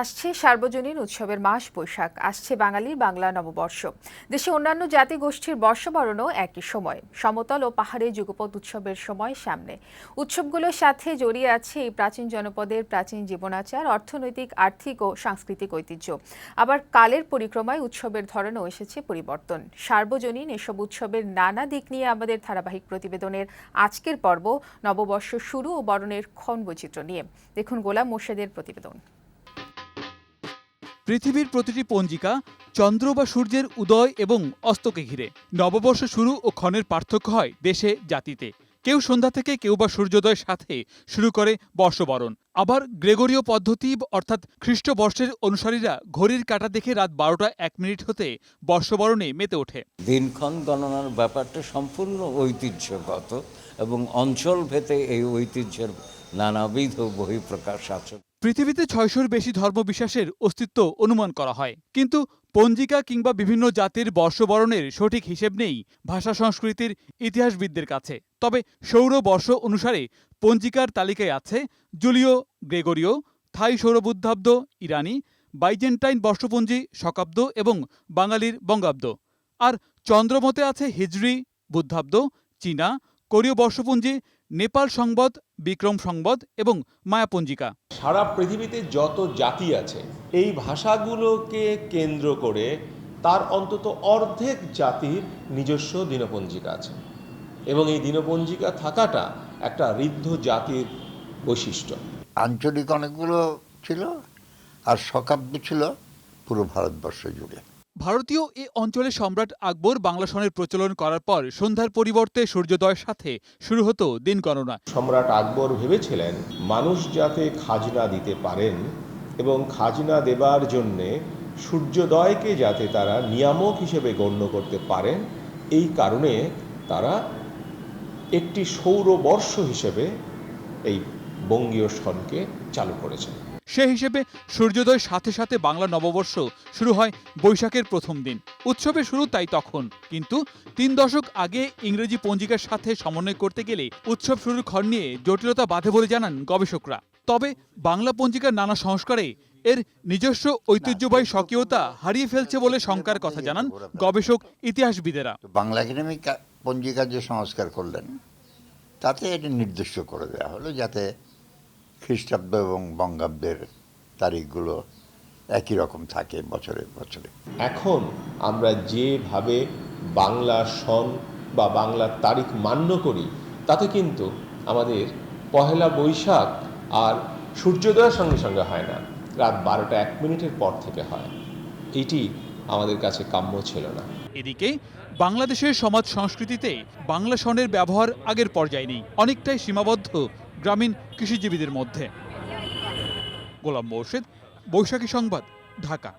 আসছে সার্বজনীন উৎসবের মাস বৈশাখ, আসছে বাঙালির বাংলা নববর্ষ। দেশে অন্যান্য জাতি গোষ্ঠীর বর্ষবরণও একই সময়। সমতল ও পাহাড়ে যুগপৎ উৎসবের সময় সামনে। উৎসবগুলোর সাথে জড়িয়ে আছে এই প্রাচীন জনপদের প্রাচীন জীবনাচার, অর্থনৈতিক, আর্থিক ও সাংস্কৃতিক ঐতিহ্য। আবার কালের পরিক্রমায় উৎসবের ধরনও এসেছে পরিবর্তন। সার্বজনীন এসব উৎসবের নানা দিক নিয়ে আমাদের ধারাবাহিক প্রতিবেদনের আজকের পর্ব, নববর্ষ শুরু ও বরণের ক্ষণ বৈচিত্র্য নিয়ে। দেখুন গোলাম মোর্শেদের প্রতিবেদন। পৃথিবীর প্রতিটি পঞ্জিকা চন্দ্র বা সূর্যের উদয় এবং অস্তকে ঘিরে। নববর্ষ শুরু ও ক্ষণের পার্থক্য হয় দেশে, জাতিতে। কেউ সন্ধ্যা থেকে কেউ বা সূর্যোদয়ের সাথে শুরু করে বর্ষবরণ। আবার গ্রেগরীয় পদ্ধতি অর্থাৎ খ্রিস্টবর্ষের অনুসারীরা ঘড়ির কাঁটা দেখে রাত বারোটা এক মিনিট হতে বর্ষবরণে মেতে ওঠে। দিনক্ষণ গণনার ব্যাপারটা সম্পূর্ণ ঐতিহ্যগত এবং অঞ্চল ভেদে এই ঐতিহ্যের নানাবিধ বহিঃপ্রকাশ আছে। পৃথিবীতে ছয়শোর বেশি ধর্মবিশ্বাসের অস্তিত্ব অনুমান করা হয়। কিন্তু পঞ্জিকা কিংবা বিভিন্ন জাতির বর্ষবরণের সঠিক হিসেব নেই ভাষা সংস্কৃতির ইতিহাসবিদদের কাছে। তবে সৌর বর্ষ অনুসারে পঞ্জিকার তালিকায় আছে জুলিও, গ্রেগরীয়, থাই সৌরবুদ্ধাব্দ, ইরানি, বাইজেন্টাইন বর্ষপঞ্জি, শকাব্দ এবং বাঙালির বঙ্গাব্দ। আর চন্দ্রমতে আছে হিজরি, বুদ্ধাব্দ, চীনা, কোরীয় বর্ষপঞ্জি নেপাল সংবদ বিক্রম সংবদ এবং মায়াপঞ্জিকা। সারা পৃথিবীতে যত জাতি আছে এই ভাষাগুলোকে কেন্দ্র করে তার অন্তত অর্ধেক জাতির নিজস্ব দিনপঞ্জিকা আছে। এবং এই দিনপঞ্জিকা থাকাটা একটা ঋদ্ধ জাতির বৈশিষ্ট্য। আঞ্চলিক অনেকগুলো ছিল আর শকাব্দ ছিল পুরো ভারতবর্ষ জুড়ে। ভারতীয় এ অঞ্চলে সম্রাট আকবর বাংলা সনের প্রচলন করার পর সন্ধ্যার পরিবর্তে সূর্যোদয়ের সাথে শুরু হতো দিন গণনা। সম্রাট আকবর ভেবেছিলেন, মানুষ যাতে খাজনা দিতে পারেন এবং খাজনা দেবার জন্যে সূর্যোদয়কে যাতে তারা নিয়ামক হিসেবে গণ্য করতে পারেন, এই কারণে তারা একটি সৌরবর্ষ হিসেবে এই বঙ্গীয় সনকে চালু করেছেন। সে হিসেবে সূর্যোদয়ের সাথে সাথে বাংলা নববর্ষ শুরু হয় বৈশাখের প্রথম দিন। উৎসবের শুরু তাই তখন। কিন্তু তিন দশক আগে ইংরেজি পঞ্জিকার সাথে সমন্বয় করতে গেলে উৎসব শুরুর ক্ষণ নিয়ে জটিলতা বাধে বলে জানান গবেষকরা। তবে বাংলা পঞ্জিকার নানা সংস্কারে এর নিজস্ব ঐতিহ্যবাহী স্বকীয়তা হারিয়ে ফেলছে বলে শঙ্কার কথা জানান গবেষক ইতিহাসবিদেরা। বাংলা একাডেমি পঞ্জিকার যে সংস্কার করলেন, তাতে এটা নির্দিষ্ট করে দেওয়া হলো যাতে খ্রিস্টাব্দ এবং বঙ্গাব্দের তারিখগুলো একই রকম থাকে বছরে বছরে। এখন আমরা যেভাবে বাংলা সন বা বাংলার তারিখ মান্য করি তাতে কিন্তু আমাদের পহেলা বৈশাখ আর সূর্যোদয়ের সঙ্গে সঙ্গে হয় না রাত বারোটা এক মিনিটের পর থেকে হয়। এটি আমাদের কাছে কাম্য ছিল না। এদিকে বাংলাদেশের সমাজ সংস্কৃতিতে বাংলা সনের ব্যবহার আগের পর্যায়ে নেই অনেকটাই সীমাবদ্ধ। গ্রামীণ কৃষিজীবীদের মধ্যে। গোলাম মোর্শেদ বৈশাখী সংবাদ ঢাকা।